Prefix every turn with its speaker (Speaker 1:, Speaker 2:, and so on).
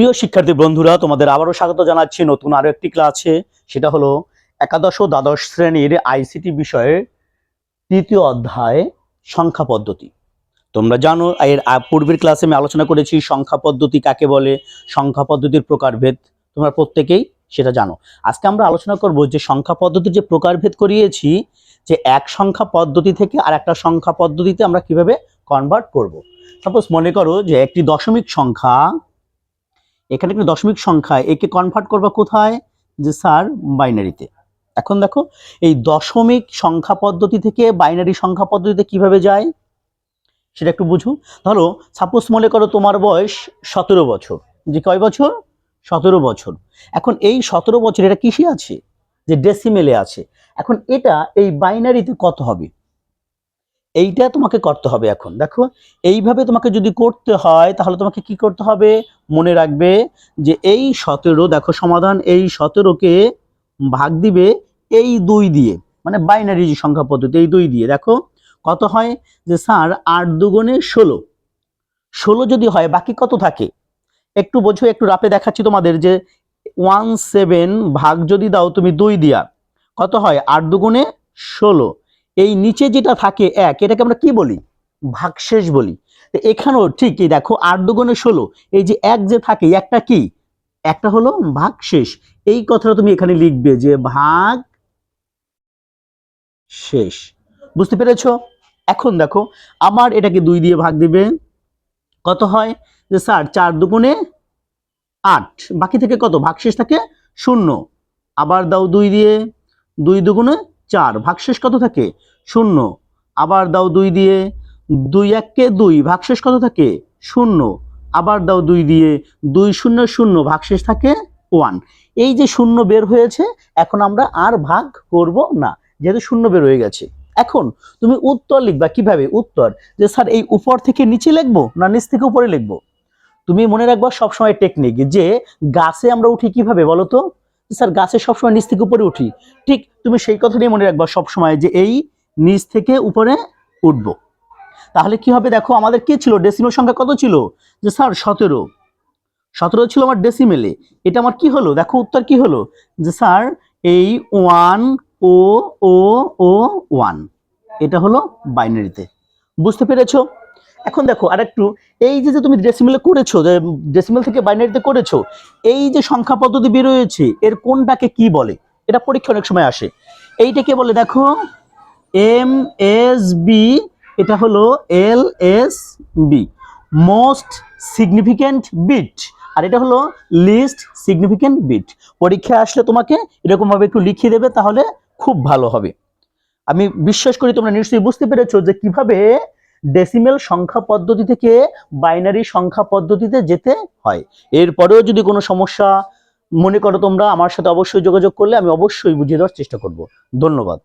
Speaker 1: প্রিয় শিক্ষার্থী বন্ধুরা, তোমাদের আবারও স্বাগত জানাচ্ছি নতুন আরও একটি ক্লাসে। সেটা হলো একাদশ ও দ্বাদশ শ্রেণির আইসিটি বিষয়ে তৃতীয় অধ্যায়, সংখ্যা পদ্ধতি। তোমরা জানো, এর পূর্বের ক্লাসে আমি আলোচনা করেছি সংখ্যা পদ্ধতি কাকে বলে, সংখ্যা পদ্ধতির প্রকারভেদ। তোমরা প্রত্যেকেই সেটা জানো। আজকে আমরা আলোচনা করব যে সংখ্যা পদ্ধতির যে প্রকারভেদ করিয়েছি, যে এক সংখ্যা পদ্ধতি থেকে আর একটা সংখ্যা পদ্ধতিতে আমরা কীভাবে কনভার্ট করব। সাপোজ মনে করো যে একটি দশমিক সংখ্যা এখানে একটি দশমিক সংখ্যা একে কনভার্ট করবা কোথায়? যে স্যার বাইনারিতে এখন দেখো, এই দশমিক সংখ্যা পদ্ধতি থেকে বাইনারি সংখ্যা পদ্ধতিতে কীভাবে যায়? সেটা একটু বুঝো। ধরো সাপোজ মনে করো তোমার বয়স সতেরো বছর। যে কয় বছর? সতেরো বছর। এখন এই সতেরো বছর এটা কিসে আছে? যে ডেসিমেলে আছে। এখন এটা এই বাইনারিতে কত হবে? এইটা তোমাকে করতে হবে এখন। দেখো, এইভাবে তোমাকে যদি করতে হয়, তাহলে তোমাকে কি করতে হবে? মনে রাখবে যে এই সতেরো, দেখো সমাধান, এই সতেরোকে ভাগ দিবে এই দুই দিয়ে। মানে বাইনারি যে সংখ্যা পদ্ধতি, এই দুই দিয়ে। দেখো, কত হয়? যে স্যার, আট দুগুণে ষোলো। ষোলো যদি হয়, বাকি কত থাকে? একটু বোঝো, একটু রাপে দেখাচ্ছি তোমাদের যে ওয়ান সেভেন ভাগ যদি দাও, তুমি দুই দিয়া। কত হয়? আট দুগুণে ষোলো। এই নিচে যেটা থাকে এক, এটাকে আমরা কি বলি? ভাগশেষ বলি। এখানেও ঠিকই দেখো, আট দুগুণে ষোলো, এই যে এক যে থাকে একটা কি? একটা হলো ভাগ শেষ এই কথাটা তুমি এখানে লিখবে যে ভাগ শেষ বুঝতে পেরেছ? এখন দেখো, আমার এটাকে দুই দিয়ে ভাগ দিবে, কত হয়? যে স্যার, চার দুগুণে আট। বাকি থেকে কত? ভাগশেষ থাকে শূন্য। আবার দাও দুই দিয়ে, দুই দুগুণে চার। ভাগশেষ কত থাকে? শূন্য। আবার দাও দুই দিয়ে দুই এককে দুই ভাগশেষ কত থাকে? শূন্য। আবার দাও দুই দিয়ে দুই শূন্য শূন্য ভাগশেষ থাকে ওয়ান। এই যে শূন্য বের হয়েছে, এখন আমরা আর ভাগ করব না, যেহেতু শূন্য বের হয়ে গেছে। এখন তুমি উত্তর লিখবা কীভাবে? উত্তর যে, স্যার, এই উপর থেকে নিচে লিখব না নিচ থেকে উপরে লিখব? তুমি মনে রাখবা সবসময় টেকনিক যে, গাছে আমরা উঠি কীভাবে বলো তো? স্যার, গাছে সবসময় নিচ থেকে উপরে উঠি। ঠিক তুমি সেই কথা নিয়ে মনে রাখবা সবসময় যে, এই নিচ থেকে উপরে উঠব। তাহলে কি হবে দেখো, আমাদের কি ছিল? ডেসিমেল সংখ্যা কত ছিল? যে স্যার, সতেরো। সতেরো ছিল আমার ডেসিমেলে এটা আমার কি হলো? দেখো উত্তর কি হলো? যে স্যার, এই ওয়ান ও ও ও ওয়ান এটা হলো বাইনারিতে বুঝতে পেরেছ? এখন দেখো আরেকটু, এই যে যে তুমি ডেসিমেলে করেছ, যে ডেসিমেল থেকে বাইনারিতে করেছ, এই যে সংখ্যা পদ্ধতি বেরোয়েছে এর কোনটাকে কি বলে? এটা পরীক্ষা অনেক সময় আসে। এইটাকে বলে দেখো? এম এস বি এটা হলো L S B most significant bit আর এটা হলো লিস্ট সিগনিফিক্যান্ট বিট পরীক্ষায় আসলে তোমাকে এরকমভাবে একটু লিখিয়ে দেবে, তাহলে খুব ভালো হবে। আমি বিশ্বাস করি তোমরা নিশ্চয়ই বুঝতে পেরেছ যে কীভাবে ডেসিমেল সংখ্যা পদ্ধতি থেকে বাইনারি সংখ্যা পদ্ধতিতে যেতে হয়। এরপরেও যদি কোনো সমস্যা মনে করো তোমরা, আমার সাথে অবশ্যই যোগাযোগ করলে আমি অবশ্যই বুঝিয়ে দেওয়ার চেষ্টা করব। ধন্যবাদ।